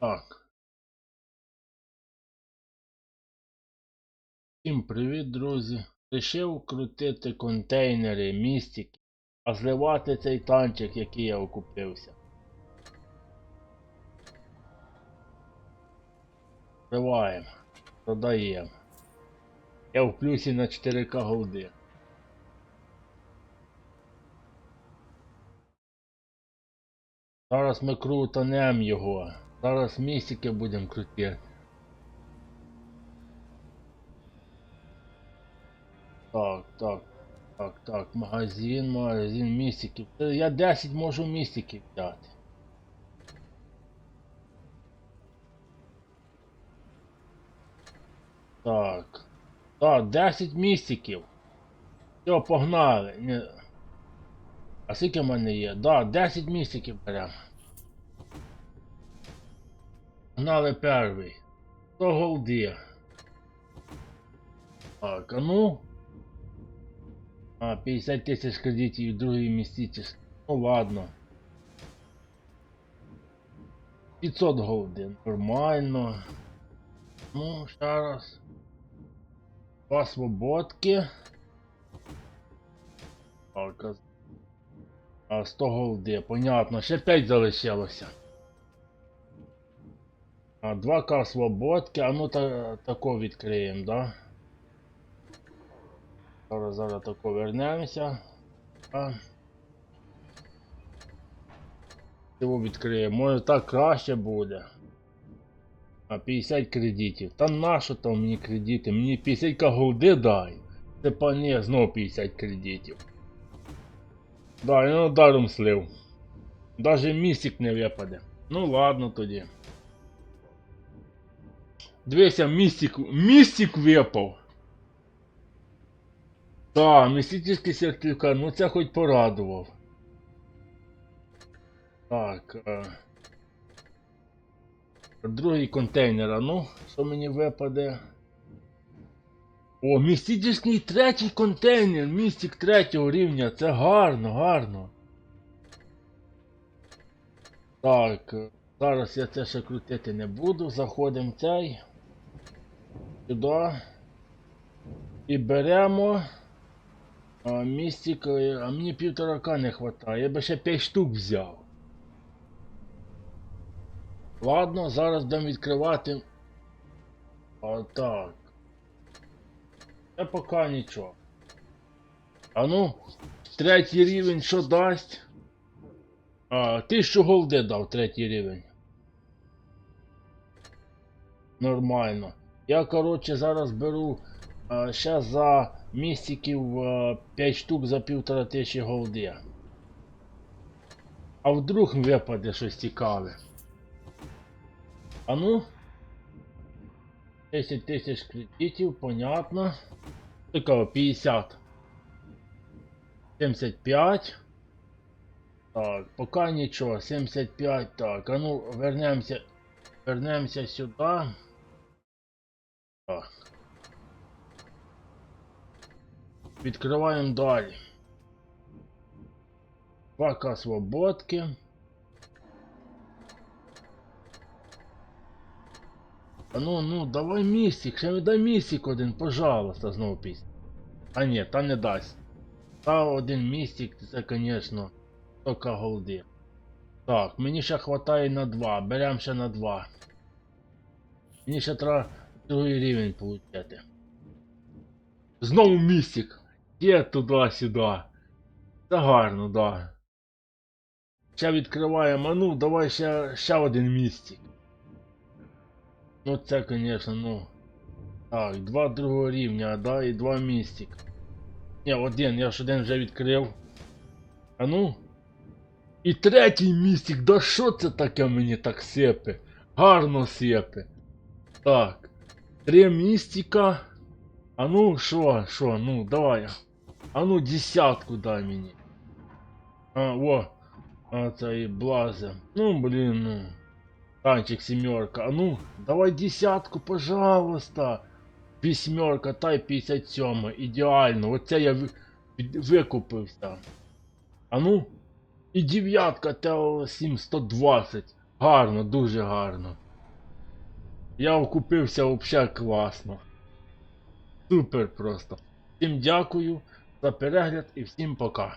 Так. Всім привіт, друзі. Рішив крутити контейнери, містики, а зливати цей танчик, який я окупився. Зливаємо, продаємо. Я в плюсі на 4К голди. Зараз ми крутанем його. Зараз містики будемо крутити. Так, так, так, так, магазин, магазин містиків. Я 10 можу містиків взяти. Так. Так, 10 містиків. Все, погнали. А скільки в мене є? Да, 10 містиків беремо. Погнали перший. 100 голди. Так, а ну. А, 50 тисяч кредитів в другій містиці. Ну ладно. 500 голди. Нормально. Ну, ще раз. Два свободки. Так, а 100 голди, понятно. Ще 5 залишилося. А 2К свободки, а ну та, тако відкриємо, да? Зараз зараз тако вернемося. А. Його відкриємо. Може так краще буде. А 50 кредитів. Та нащо там мені кредити? Мені 50 голди дай. Це пані знову 50 кредитів. Да, я даром слив. Даже містик не випаде. Ну ладно тоді. Дивися, містик, містик випав. Так, містичний сертифікат, ну це хоч порадував. Так. Е... Другий контейнер, а ну, що мені випаде? О, містичний третій контейнер, містик третього рівня, це гарно, гарно. Так, е, зараз я це ще крутити не буду. Заходимо цей. Сюди. І беремо. А, містик, е, а мені півторака не вистачає, я би ще 5 штук взяв. Ладно, зараз будемо відкривати. Отак. Це поки нічого. А ну, третій рівень що дасть? А, тисячу голди дав третій рівень. Нормально. Я, коротше, зараз беру а, ще за містиків а, 5 штук за півтора тисячі голди. А вдруг випаде щось цікаве. А ну? 10 тисяч кредитів, понятно. Цікаво, 50. 75. Так, поки нічого, 75, так, а ну вернемося, вернемося сюди. Відкриваємо далі. 2К свободки. А ну, ну, давай містик, ще дай містик один, пожалуйста, знову пісня. А ні, та не дасть. Та один містик, це, звісно, тільки голди. Так, мені ще хватає на 2, беремо ще на 2. Мені ще треба другий рівень получати. Знову містик. Є туди-сюди. Це гарно, да. Ще відкриваємо, а давай ще, ще один містик. Ну це, конечно, ну. Так, два другого рівня, да, і два містик. Ні, один, я ж один вже відкрив. А ну. І третій містик, да що це таке мені так сипе? Гарно сипе. Так. Три містика. А ну, що, що, ну, давай. А ну, десятку дай мені. А, о. А, це і блазе. Ну, блін, ну. Танчик семерка. А ну, давай десятку, пожалуйста. Вісьмерка, та й 57. Ідеально. Оце я ви- від- викупився. А ну. І дев'ятка та 7120. Гарно, дуже гарно. Я окупився взагалі класно. Супер просто. Всім дякую за перегляд і всім пока.